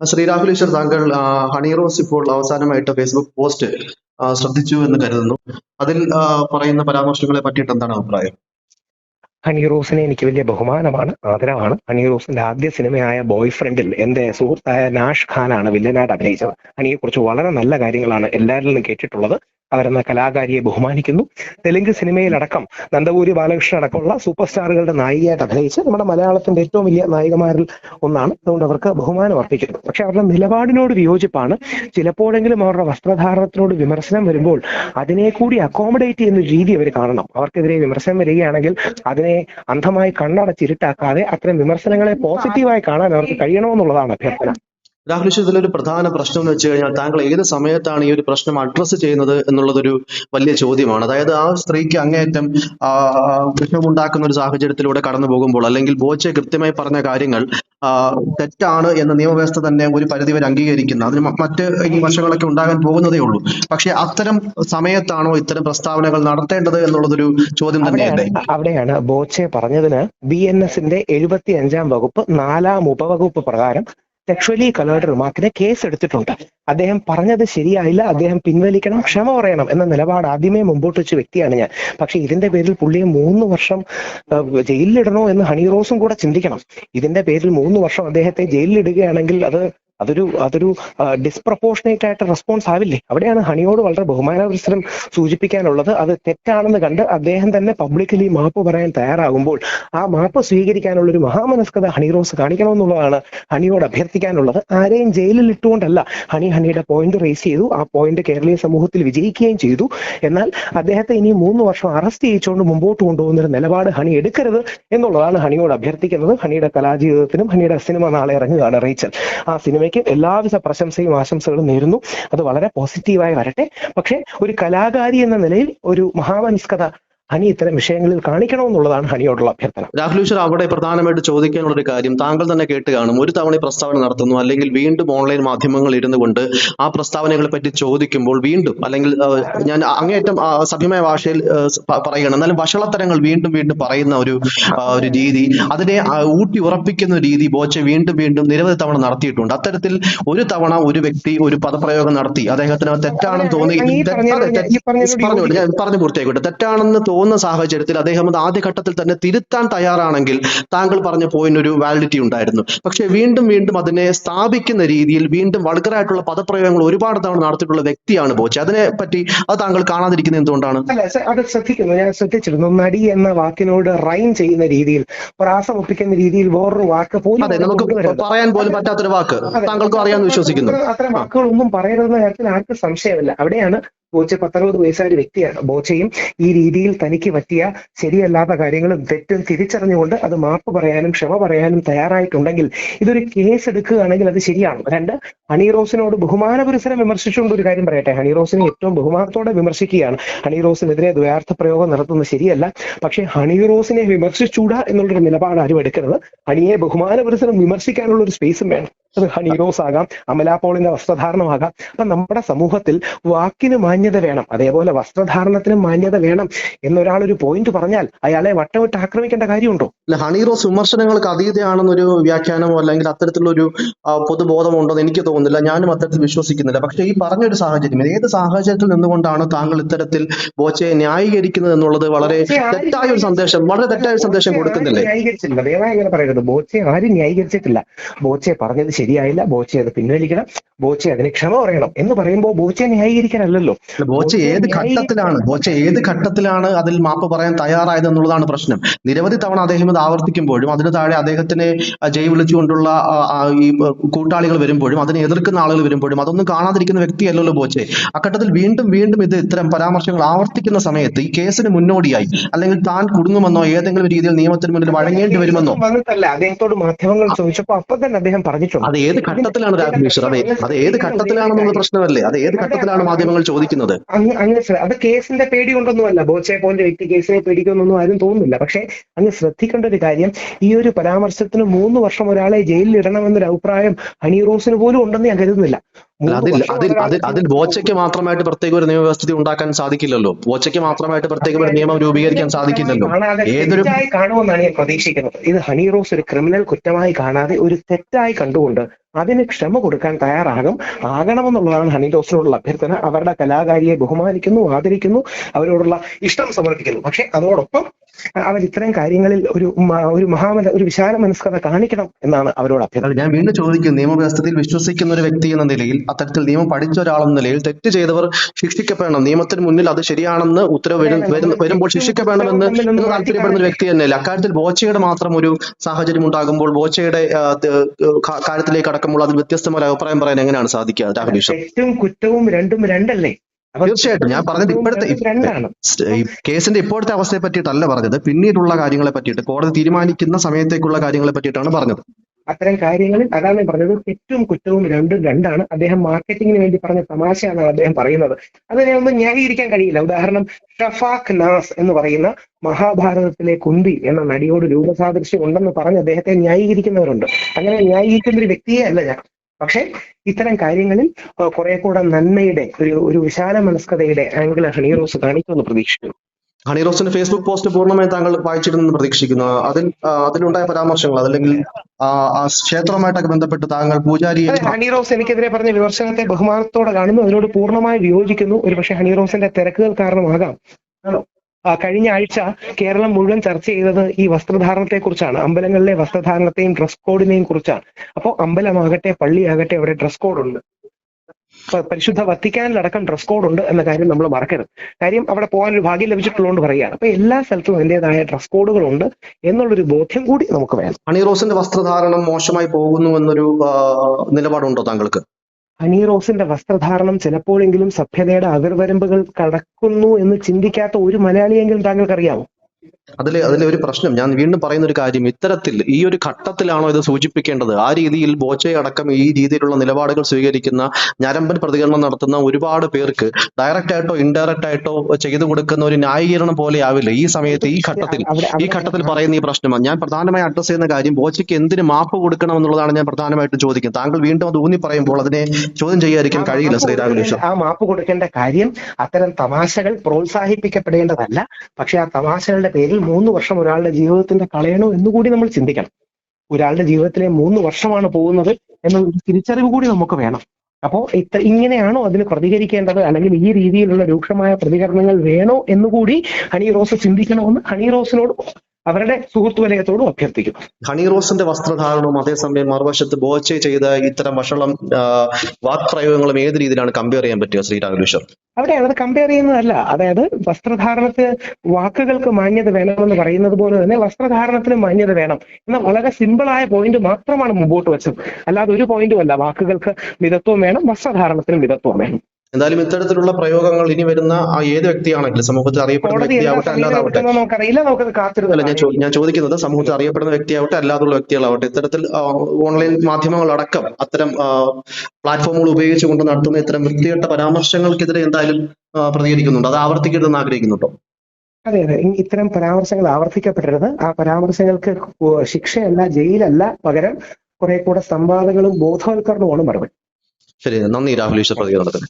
ശ്രീ രാഹുൽ ഈശ്വർ താങ്കൾ ഹണി റോസ് ഇപ്പോൾ അവസാനമായിട്ട് ഫേസ്ബുക്ക് പോസ്റ്റ് ശ്രദ്ധിച്ചു എന്ന് കരുതുന്നു. അതിൽ പറയുന്ന പരാമർശങ്ങളെ പറ്റിയിട്ട് എന്താണ് അഭിപ്രായം? ഹണി റോസിനെ എനിക്ക് വലിയ ബഹുമാനമാണ് ആദരവാണ്. ഹണി റോസിന്റെ ആദ്യ സിനിമയായ ബോയ് ഫ്രണ്ടിൽ എന്റെ സുഹൃത്തായ നാഷ് ഖാനാണ് വില്ലനായിട്ട് അഭിനയിച്ചത്. ഹണിയെ കുറിച്ച് വളരെ നല്ല കാര്യങ്ങളാണ് എല്ലാവരിൽ നിന്നും കേട്ടിട്ടുള്ളത്. അവരെന്ന കലാകാരിയെ ബഹുമാനിക്കുന്നു. തെലുങ്ക് സിനിമയിലടക്കം നന്ദപൂരി ബാലകൃഷ്ണൻ അടക്കമുള്ള സൂപ്പർ സ്റ്റാറുകളുടെ നായികയായിട്ട് അഭിനയിച്ച് നമ്മുടെ മലയാളത്തിന്റെ ഏറ്റവും വലിയ നായികമാരിൽ ഒന്നാണ്. അതുകൊണ്ട് അവർക്ക് ബഹുമാനം അർപ്പിക്കുന്നു. പക്ഷെ അവരുടെ നിലപാടിനോട് വിയോജിപ്പാണ്. ചിലപ്പോഴെങ്കിലും അവരുടെ വസ്ത്രധാരണത്തിനോട് വിമർശനം വരുമ്പോൾ അതിനെ കൂടി അക്കോമഡേറ്റ് ചെയ്യുന്ന രീതി അവർ കാണണം. അവർക്കെതിരെ വിമർശനം വരികയാണെങ്കിൽ അതിനെ അന്ധമായി കണ്ണടച്ചിരുട്ടാക്കാതെ അത്തരം വിമർശനങ്ങളെ പോസിറ്റീവായി കാണാൻ അവർക്ക് കഴിയണമെന്നുള്ളതാണ് അഭ്യർത്ഥന. രാഹുൽ ഈശ്വർ ഇതിലൊരു പ്രധാന പ്രശ്നം എന്ന് വെച്ച് കഴിഞ്ഞാൽ താങ്കൾ ഏത് സമയത്താണ് ഈ ഒരു പ്രശ്നം അഡ്രസ്സ് ചെയ്യുന്നത് എന്നുള്ളതൊരു വലിയ ചോദ്യമാണ്. അതായത് ആ സ്ത്രീക്ക് അങ്ങേയറ്റം വിഷമുണ്ടാക്കുന്ന ഒരു സാഹചര്യത്തിലൂടെ കടന്നു പോകുമ്പോൾ അല്ലെങ്കിൽ ബോച്ചെ കൃത്യമായി പറഞ്ഞ കാര്യങ്ങൾ തെറ്റാണ് എന്ന നിയമവ്യവസ്ഥ തന്നെ ഒരു പരിധിവരെ അംഗീകരിക്കുന്ന അതിന് മറ്റ് ഈ വശങ്ങളൊക്കെ ഉണ്ടാകാൻ പോകുന്നതേ ഉള്ളൂ. പക്ഷെ അത്തരം സമയത്താണോ ഇത്തരം പ്രസ്താവനകൾ നടത്തേണ്ടത് എന്നുള്ളതൊരു ചോദ്യം തന്നെയാണ് തന്നെയല്ലേ? അവിടെയാണ് ബോച്ചെ പറഞ്ഞതിന് ബി എൻ എസിന്റെ എഴുപത്തി അഞ്ചാം വകുപ്പ് നാലാം ഉപവകുപ്പ് പ്രകാരം സെക്ഷലി കലേർഡ് റിമാർക്കിന് കേസ് എടുത്തിട്ടുണ്ട് അദ്ദേഹം പറഞ്ഞത് ശരിയായില്ല. അദ്ദേഹം പിൻവലിക്കണം ക്ഷമ പറയണം എന്ന നിലപാട് ആദ്യമേ മുമ്പോട്ട് വെച്ച വ്യക്തിയാണ് ഞാൻ. പക്ഷെ ഇതിന്റെ പേരിൽ പുള്ളിയെ മൂന്ന് വർഷം ജയിലിലിടണോ എന്ന് ഹണി റോസും കൂടെ ചിന്തിക്കണം. ഇതിന്റെ പേരിൽ മൂന്ന് വർഷം അദ്ദേഹത്തെ ജയിലിലിടുകയാണെങ്കിൽ അത് അതൊരു അതൊരു ഡിസ്പ്രപ്പോർഷനേറ്റ് ആയിട്ട് റെസ്പോൺസ് ആവില്ലേ? അവിടെയാണ് ഹണിയോട് വളരെ ബഹുമാനപുരസ്സരം സൂചിപ്പിക്കാനുള്ളത്. അത് തെറ്റാണെന്ന് കണ്ട് അദ്ദേഹം തന്നെ പബ്ലിക്കലി മാപ്പ് പറയാൻ തയ്യാറാകുമ്പോൾ ആ മാപ്പ് സ്വീകരിക്കാനുള്ള ഒരു മഹാമനസ്കത ഹണി റോസ് കാണിക്കണമെന്നുള്ളതാണ് ഹണിയോട് അഭ്യർത്ഥിക്കാനുള്ളത്. ആരെയും ജയിലിൽ ഇട്ടുകൊണ്ടല്ല ഹണി ഹണിയുടെ പോയിന്റ് റേസ് ചെയ്തു. ആ പോയിന്റ് കേരളീയ സമൂഹത്തിൽ വിജയിക്കുകയും ചെയ്തു. എന്നാൽ അദ്ദേഹത്തെ ഇനി മൂന്ന് വർഷം അറസ്റ്റ് ചെയ്യിച്ചുകൊണ്ട് മുമ്പോട്ട് കൊണ്ടുപോകുന്ന നിലപാട് ഹണി എടുക്കരുത് എന്നുള്ളതാണ് ഹണിയോട് അഭ്യർത്ഥിക്കുന്നത്. ഹണിയുടെ കലാജീവിതത്തിനും ഹണിയുടെ സിനിമ നാളെ ഇറങ്ങുകയാണ് റേച്ചൽ. ആ സിനിമയ്ക്ക് എല്ലാവിധ പ്രശംസയും ആശംസകളും നേരുന്നു. അത് വളരെ പോസിറ്റീവായി വരട്ടെ. പക്ഷേ ഒരു കലാകാരി എന്ന നിലയിൽ ഒരു മഹാമനസ്കത ഹണി ഇത്തരം വിഷയങ്ങളിൽ കാണിക്കണമെന്നുള്ളതാണ് ഹണിയോടുള്ള അഭ്യർത്ഥന. രാഹുൽ ഈശ്വർ അവിടെ പ്രധാനമായിട്ട് ചോദിക്കാനുള്ള ഒരു കാര്യം താങ്കൾ തന്നെ കേട്ട് കാണും. ഒരു തവണ പ്രസ്താവന നടത്തുന്നു അല്ലെങ്കിൽ വീണ്ടും ഓൺലൈൻ മാധ്യമങ്ങൾ ഇരുന്നു കൊണ്ട് ആ പ്രസ്താവനകളെ പറ്റി ചോദിക്കുമ്പോൾ വീണ്ടും അല്ലെങ്കിൽ ഞാൻ അങ്ങേറ്റം സഭ്യമായ ഭാഷയിൽ പറയുകയാണ്. എന്നാലും വഷളത്തരങ്ങൾ വീണ്ടും വീണ്ടും പറയുന്ന ഒരു ഒരു രീതി അതിനെ ഊട്ടി ഉറപ്പിക്കുന്ന രീതി ബോച്ചെ വീണ്ടും വീണ്ടും നിരവധി തവണ നടത്തിയിട്ടുണ്ട്. അത്തരത്തിൽ ഒരു തവണ ഒരു വ്യക്തി ഒരു പദപ്രയോഗം നടത്തി അദ്ദേഹത്തിന് തെറ്റാണെന്ന് തോന്നി പറഞ്ഞു പൂർത്തിയായിക്കോട്ടെ തെറ്റാണെന്ന് തോന്നുന്ന സാഹചര്യത്തിൽ അദ്ദേഹം അത് ആദ്യഘട്ടത്തിൽ തന്നെ തിരുത്താൻ തയ്യാറാണെങ്കിൽ താങ്കൾ പറഞ്ഞ പോയിന്റ് ഒരു വാലിഡിറ്റി ഉണ്ടായിരുന്നു. പക്ഷേ വീണ്ടും വീണ്ടും അതിനെ സ്ഥാപിക്കുന്ന രീതിയിൽ വീണ്ടും വൾഗറായിട്ടുള്ള പദപ്രയോഗങ്ങൾ ഒരുപാട് തവണ നടത്തിയിട്ടുള്ള വ്യക്തിയാണ് ബോച്ചെ. അതിനെ പറ്റി അത് താങ്കൾ കാണാതിരിക്കുന്നത് എന്തുകൊണ്ടാണ്? അല്ല അത് ശ്രദ്ധിക്കുന്നു. ഞാൻ ശ്രദ്ധിച്ചിരുന്നു. നടി എന്ന വാക്കിനോട് റൈം ചെയ്യുന്ന രീതിയിൽ പ്രാസം ഒപ്പിക്കുന്ന രീതിയിൽ വേറൊരു വാക്ക് പോലും അതെ നമുക്ക് പറയാൻ പോലും പറ്റാത്തൊരു വാക്ക്. താങ്കൾക്ക് അറിയാമെന്ന് വിശ്വസിക്കുന്നു. അത്തരം വാക്കുകളൊന്നും പറയരുതെന്ന കാര്യത്തിൽ ആർക്കും സംശയമില്ല. അവിടെയാണ് ബോച്ചെ പത്തറുപത് വയസ്സായ ഒരു വ്യക്തിയാണ് ബോച്ചയും ഈ രീതിയിൽ തനിക്ക് പറ്റിയ ശരിയല്ലാത്ത കാര്യങ്ങളും തെറ്റും തിരിച്ചറിഞ്ഞുകൊണ്ട് അത് മാപ്പ് പറയാനും ക്ഷമ പറയാനും തയ്യാറായിട്ടുണ്ടെങ്കിൽ ഇതൊരു കേസ് എടുക്കുകയാണെങ്കിൽ അത് ശരിയാണ്. രണ്ട് ഹണി റോസിനോട് ബഹുമാന പുരസരം വിമർശിച്ചുകൊണ്ട് ഒരു കാര്യം പറയട്ടെ. ഹണി റോസിനെ ഏറ്റവും ബഹുമാനത്തോടെ വിമർശിക്കുകയാണ്. ഹണി റോസിനെതിരെ ദ്വയാർത്ഥ പ്രയോഗം നടത്തുന്നത് ശരിയല്ല. പക്ഷേ ഹണി റോസിനെ വിമർശിച്ചൂടാ എന്നുള്ളൊരു നിലപാട് ആരും എടുക്കരുത് ഹണിയെ ബഹുമാന പുരസരം വിമർശിക്കാനുള്ള ഒരു സ്പേസും വേണം. അത് ഹണി റോസ് ആകാം അമലാപോളിന്റെ വസ്ത്രധാരണമാകാം. അപ്പൊ നമ്മുടെ സമൂഹത്തിൽ വാക്കിന് മാന്യത വേണം. അതേപോലെ വസ്ത്രധാരണത്തിനും മാന്യത വേണം എന്നൊരാൾ ഒരു പോയിന്റ് പറഞ്ഞാൽ അയാളെ വട്ടമിട്ട് ആക്രമിക്കേണ്ട കാര്യമുണ്ടോ? അല്ല ഹണി റോസ് വിമർശനങ്ങൾക്ക് അതീതയാണെന്നൊരു വ്യാഖ്യാനമോ അല്ലെങ്കിൽ അത്തരത്തിലുള്ള ഒരു പൊതുബോധമോ ഉണ്ടെന്ന് എനിക്ക് തോന്നുന്നില്ല. ഞാനും അത്തരത്തിൽ വിശ്വസിക്കുന്നില്ല. പക്ഷെ ഈ പറഞ്ഞൊരു സാഹചര്യം ഏത് സാഹചര്യത്തിൽ നിന്നുകൊണ്ടാണ് താങ്കൾ ഇത്തരത്തിൽ ബോച്ചയെ ന്യായീകരിക്കുന്നത് എന്നുള്ളത് വളരെ തെറ്റായ ഒരു സന്ദേശം വളരെ തെറ്റായ ഒരു സന്ദേശം കൊടുക്കുന്നില്ലേ? ന്യായീകരിച്ചിട്ടില്ല പറയരുത്. ബോച്ചെ ആരും ന്യായീകരിച്ചിട്ടില്ല. ബോച്ചെ പറഞ്ഞത് ശരിയായില്ല. ബോച്ചെ അത് പിൻവലിക്കണം. ബോച്ചെ അതിന് ക്ഷമ പറയണം എന്ന് പറയുമ്പോൾ ബോച്ചെ ന്യായീകരിക്കാനല്ലല്ലോ. അല്ല, ബോച്ച ഏത് ഘട്ടത്തിലാണ് ബോച്ച ഏത് ഘട്ടത്തിലാണ് അതിൽ മാപ്പ് പറയാൻ തയ്യാറായത് എന്നുള്ളതാണ് പ്രശ്നം. നിരവധി തവണ അദ്ദേഹം ഇത് ആവർത്തിക്കുമ്പോഴും അതിന് താഴെ അദ്ദേഹത്തിനെ ജയ് വിളിച്ചുകൊണ്ടുള്ള ഈ കൂട്ടാളികൾ വരുമ്പോഴും അതിനെ എതിർക്കുന്ന ആളുകൾ വരുമ്പോഴും അതൊന്നും കാണാതിരിക്കുന്ന വ്യക്തിയല്ലല്ലോ ബോച്ചെ. അഘട്ടത്തിൽ വീണ്ടും വീണ്ടും ഇത് ഇത്തരം പരാമർശങ്ങൾ ആവർത്തിക്കുന്ന സമയത്ത് ഈ കേസിന് മുന്നോടിയായി അല്ലെങ്കിൽ താൻ കുടുങ്ങുമെന്നോ ഏതെങ്കിലും രീതിയിൽ നിയമത്തിന് മുന്നിൽ വഴങ്ങേണ്ടി വരുമെന്നോ. അദ്ദേഹത്തോട് മാധ്യമങ്ങൾ ചോദിച്ചപ്പോൾ അപ്പൊ തന്നെ അദ്ദേഹം പറഞ്ഞിട്ടുണ്ട്. അത് ഏത് ഘട്ടത്തിലാണ് രാഘവ് അതെ അത് ഏത് ഘട്ടത്തിലാണെന്നുള്ള പ്രശ്നമല്ലേ? അത് ഏത് ഘട്ടത്തിലാണ് മാധ്യമങ്ങൾ ചോദിക്കുന്നത്? അങ്ങനെ അത് കേസിന്റെ പേടി കൊണ്ടൊന്നുമല്ല. ബോച്ചെ പോലെ വ്യക്തി കേസിനെ പേടിക്കൊന്നൊന്നും ആരും തോന്നുന്നില്ല. പക്ഷെ അങ്ങ് ശ്രദ്ധിക്കേണ്ട ഒരു കാര്യം ഈ ഒരു പരാമർശത്തിന് മൂന്ന് വർഷം ഒരാളെ ജയിലിൽ ഇടണമെന്നൊരു അഭിപ്രായം ഹണി റോസിന് പോലും ഉണ്ടെന്ന് ഞാൻ കരുതുന്നില്ല. അതിൽ അതിൽ അതിൽ അതിൽ ബോച്ചയ്ക്ക് മാത്രമായിട്ട് പ്രത്യേക ഒരു നിയമവ്യവസ്ഥിതി ഉണ്ടാക്കാൻ സാധിക്കില്ലല്ലോ. വോച്ചയ്ക്ക് മാത്രമായിട്ട് പ്രത്യേക ഒരു നിയമം രൂപീകരിക്കാൻ സാധിക്കില്ലല്ലോ. ഏതൊരു കാണുമെന്നാണ് ഞാൻ പ്രതീക്ഷിക്കുന്നത്. ഇത് ഹണി റോസ് ഒരു ക്രിമിനൽ കുറ്റമായി കാണാതെ ഒരു തെറ്റായി കണ്ടുകൊണ്ട് അതിന് ക്ഷമ കൊടുക്കാൻ തയ്യാറാകും ആകണമെന്നുള്ളതാണ് ഹണി റോസിനോടുള്ള അഭ്യർത്ഥന. അവരുടെ കലാകാരിയെ ബഹുമാനിക്കുന്നു ആദരിക്കുന്നു അവരോടുള്ള ഇഷ്ടം സമർപ്പിക്കുന്നു. പക്ഷെ അതോടൊപ്പം അവർ ഇത്തരം കാര്യങ്ങളിൽ ഒരു ഒരു മഹാമന ഒരു വിശാല മനസ്കത കാണിക്കണം എന്നാണ് അവരോട് അഭ്യർത്ഥന. ഞാൻ വീണ്ടും ചോദിക്കുന്നു നിയമവ്യവസ്ഥയിൽ വിശ്വസിക്കുന്ന ഒരു വ്യക്തി എന്ന നിലയിൽ അത്തരത്തിൽ നിയമം പഠിച്ച ഒരാളെന്ന നിലയിൽ തെറ്റ് ചെയ്തവർ ശിക്ഷിക്കപ്പെടണം. നിയമത്തിന് മുന്നിൽ അത് ശരിയാണെന്ന് ഉത്തരവ് വരുമ്പോൾ ശിക്ഷിക്കപ്പെടണമെന്ന് താല്പര്യപ്പെടുന്ന ഒരു വ്യക്തി തന്നെയല്ല. അക്കാര്യത്തിൽ ബോച്ചയുടെ മാത്രം ഒരു സാഹചര്യം ഉണ്ടാകുമ്പോൾ ബോച്ചയുടെ കാര്യത്തിലേക്ക് അടക്കുമ്പോൾ അതിൽ വ്യത്യസ്തമായ ഒരു അഭിപ്രായം പറയാൻ എങ്ങനെയാണ് സാധിക്കുക? രാഹുൽ തെറ്റും കുറ്റവും രണ്ടും രണ്ടല്ലേ? തീർച്ചയായിട്ടും. ഞാൻ പറഞ്ഞത് ഇപ്പോഴത്തെ കേസിന്റെ ഇപ്പോഴത്തെ അവസ്ഥയെ പറ്റിയിട്ടല്ല പറഞ്ഞത്. പിന്നീടുള്ള കാര്യങ്ങളെ പറ്റിയിട്ട് കോടതി തീരുമാനിക്കുന്ന സമയത്തേക്കുള്ള കാര്യങ്ങളെ പറ്റിയിട്ടാണ് പറഞ്ഞത്. അത്തരം കാര്യങ്ങളിൽ അതാണ് ഞാൻ പറഞ്ഞത് തെറ്റും കുറ്റവും രണ്ടും രണ്ടാണ്. അദ്ദേഹം മാർക്കറ്റിംഗിന് വേണ്ടി പറഞ്ഞ തമാശയാണ് അദ്ദേഹം പറയുന്നത്. അതിനെ ഒന്നും ന്യായീകരിക്കാൻ കഴിയില്ല. ഉദാഹരണം ഷഫാഖ് നാസ് എന്ന് പറയുന്ന മഹാഭാരതത്തിലെ കുന്തി എന്ന നടിയോട് രൂപസാദൃശ്യം ഉണ്ടെന്ന് പറഞ്ഞ് അദ്ദേഹത്തെ ന്യായീകരിക്കുന്നവരുണ്ട്. അങ്ങനെ ന്യായീകരിക്കുന്ന ഒരു വ്യക്തിയെ അല്ല ഞാൻ. പക്ഷെ ഇത്തരം കാര്യങ്ങളിൽ കുറെ കൂടെ നന്മയുടെ ഒരു ഒരു വിശാല മനസ്കതയുടെ ആംഗിൾ ഹണി റോസ് കാണിക്കുമെന്ന് പ്രതീക്ഷിക്കുന്നു. ഹണി റോസിന്റെ ഫേസ്ബുക്ക് പോസ്റ്റ് പൂർണമായും താങ്കൾ വായിച്ചിരുന്നെന്ന് പ്രതീക്ഷിക്കുന്നു. അതിൽ അതിലുണ്ടായ പരാമർശങ്ങൾ അതല്ലെങ്കിൽ ക്ഷേത്രവുമായിട്ടൊക്കെ ബന്ധപ്പെട്ട് താങ്കൾ പൂജാരി ഹണി റോസ് എനിക്കെതിരെ പറഞ്ഞ വിമർശനത്തെ ബഹുമാനത്തോടെ കാണുന്നു. അതിനോട് പൂർണമായി വിയോജിക്കുന്നു. ഒരുപക്ഷെ ഹണി റോസിന്റെ തിരക്കുകൾ കാരണമാകാം. കഴിഞ്ഞ ആഴ്ച കേരളം മുഴുവൻ ചർച്ച ചെയ്തത് ഈ വസ്ത്രധാരണത്തെ കുറിച്ചാണ് അമ്പലങ്ങളിലെ വസ്ത്രധാരണത്തെയും ഡ്രസ് കോഡിനെയും കുറിച്ചാണ്. അപ്പോൾ അമ്പലമാകട്ടെ പള്ളിയാകട്ടെ അവിടെ ഡ്രസ് കോഡ് ഉണ്ട് പരിശുദ്ധ വത്തിക്കാനിലടക്കം ഡ്രസ് കോഡ് ഉണ്ട് എന്ന കാര്യം നമ്മൾ മറക്കരുത്. കാര്യം അവിടെ പോകാൻ ഒരു ഭാഗ്യം ലഭിച്ചിട്ടുള്ളതുകൊണ്ട് പറയുകയാണ്. അപ്പൊ എല്ലാ സ്ഥലത്തും അതിന്റെതായ ഡ്രസ് കോഡുകളുണ്ട് എന്നുള്ളൊരു ബോധ്യം കൂടി നമുക്ക് വേണം. അണിറോസിന്റെ വസ്ത്രധാരണം മോശമായി പോകുന്നു എന്നൊരു നിലപാടുണ്ടോ താങ്കൾക്ക്? ഹണിറോസിന്റെ വസ്ത്രധാരണം ചിലപ്പോഴെങ്കിലും സഭ്യതയുടെ അതിർവരമ്പുകൾ കടക്കുന്നു എന്ന് ചിന്തിക്കാത്ത ഒരു മലയാളിയെങ്കിലും താങ്കൾക്ക് അറിയാമോ അതിലെ അതിലെ ഒരു പ്രശ്നം. ഞാൻ വീണ്ടും പറയുന്ന ഒരു കാര്യം ഇത്തരത്തിൽ ഈ ഒരു ഘട്ടത്തിലാണോ ഇത് സൂചിപ്പിക്കേണ്ടത്? ആ രീതിയിൽ ബോച്ചെ അടക്കം ഈ രീതിയിലുള്ള നിലപാടുകൾ സ്വീകരിക്കുന്ന ഞരമ്പൻ പ്രതികരണം നടത്തുന്ന ഒരുപാട് പേർക്ക് ഡയറക്റ്റ് ആയിട്ടോ ഇൻഡയറക്റ്റ് ആയിട്ടോ ചെയ്തു കൊടുക്കുന്ന ഒരു ന്യായീകരണം പോലെ ആവില്ല. ഈ സമയത്ത് ഈ ഘട്ടത്തിൽ ഈ ഘട്ടത്തിൽ പറയുന്ന ഈ പ്രശ്നമാണ്. ഞാൻ പ്രധാനമായി അഡ്രസ് ചെയ്യുന്ന കാര്യം ബോച്ചയ്ക്ക് എന്തിന് മാപ്പ് കൊടുക്കണം എന്നുള്ളതാണ് ഞാൻ പ്രധാനമായിട്ടും ചോദിക്കുന്നത്. താങ്കൾ വീണ്ടും അത് ഊന്നി പറയുമ്പോൾ അതിനെ ചോദ്യം ചെയ്യാതിരിക്കാൻ കഴിയില്ല ശ്രീ ആ മാപ്പ് കൊടുക്കേണ്ട കാര്യം അത്തരം തമാശകൾ പ്രോത്സാഹിപ്പിക്കപ്പെടേണ്ടതല്ല. പക്ഷെ ആ തമാശകളുടെ പേരിൽ മൂന്ന് വർഷം ഒരാളുടെ ജീവിതത്തിന്റെ കളയണോ എന്നുകൂടി നമ്മൾ ചിന്തിക്കണം. ഒരാളുടെ ജീവിതത്തിലെ മൂന്ന് വർഷമാണ് പോകുന്നത് എന്നൊരു തിരിച്ചറിവ് കൂടി നമുക്ക് വേണം. അപ്പോ ഇത്ര ഇങ്ങനെയാണോ അതിന് പ്രതികരിക്കേണ്ടത്? അല്ലെങ്കിൽ ഈ രീതിയിലുള്ള രൂക്ഷമായ പ്രതികരണങ്ങൾ വേണോ എന്നുകൂടി ഹണി റോസ് ചിന്തിക്കണമെന്ന് ഹണി റോസിനോട് അവരുടെ സുഹൃത്തു വലയത്തോടും അഭ്യർത്ഥിക്കും ഹണി റോസിന്റെ വസ്ത്രധാരണവും അതേസമയം മറുവശത്ത് ബോച്ചെ ചെയ്ത ഇത്തരം വഷളം വാക്പ്രയോഗങ്ങളും ഏത് രീതിയിലാണ് കമ്പയർ ചെയ്യാൻ പറ്റുക ശ്രീ അവിടെ അത് കമ്പയർ ചെയ്യുന്നതല്ല. അതായത് വസ്ത്രധാരണത്തിന് വാക്കുകൾക്ക് മാന്യത വേണമെന്ന് പറയുന്നത് പോലെ തന്നെ വസ്ത്രധാരണത്തിന് മാന്യത വേണം. എന്ന വളരെ സിമ്പിളായ പോയിന്റ് മാത്രമാണ് മുമ്പോട്ട് വെച്ചത്. അല്ലാതെ ഒരു പോയിന്റും അല്ല. വാക്കുകൾക്ക് മിതത്വം വേണം വസ്ത്രധാരണത്തിന് മിതത്വം വേണം. എന്തായാലും ഇത്തരത്തിലുള്ള പ്രയോഗങ്ങൾ ഇനി വരുന്ന ആ ഏത് വ്യക്തിയാണെങ്കിലും സമൂഹത്തിൽ അറിയപ്പെടുന്ന വ്യക്തിയാവട്ടെ അല്ലാതാവട്ടെ. അല്ല ഞാൻ ഞാൻ ചോദിക്കുന്നത് സമൂഹത്തിൽ അറിയപ്പെടുന്ന വ്യക്തിയാവട്ടെ അല്ലാതുള്ള വ്യക്തികളാവട്ടെ ഇത്തരത്തിൽ ഓൺലൈൻ മാധ്യമങ്ങൾ അടക്കം അത്തരം പ്ലാറ്റ്ഫോമുകൾ ഉപയോഗിച്ചുകൊണ്ട് നടത്തുന്ന ഇത്തരം വൃത്തികെട്ട പരാമർശങ്ങൾക്കെതിരെ എന്തായാലും പ്രതികരിക്കുന്നുണ്ട്. അത് ആവർത്തിക്കരുതെന്ന് ആഗ്രഹിക്കുന്നുണ്ടോ അതെ അതെ. ഇത്തരം പരാമർശങ്ങൾ ആവർത്തിക്കപ്പെടരുത്. ആ പരാമർശങ്ങൾക്ക് ശിക്ഷയല്ല ജയിലല്ല പകരം കുറെ കൂടെ സംവാദങ്ങളും ബോധവൽക്കരണവുമാണ് മറുപടി. ശരി നന്ദി രാഹുൽ ഈശ്വർ പ്രതികരണത്തിന്.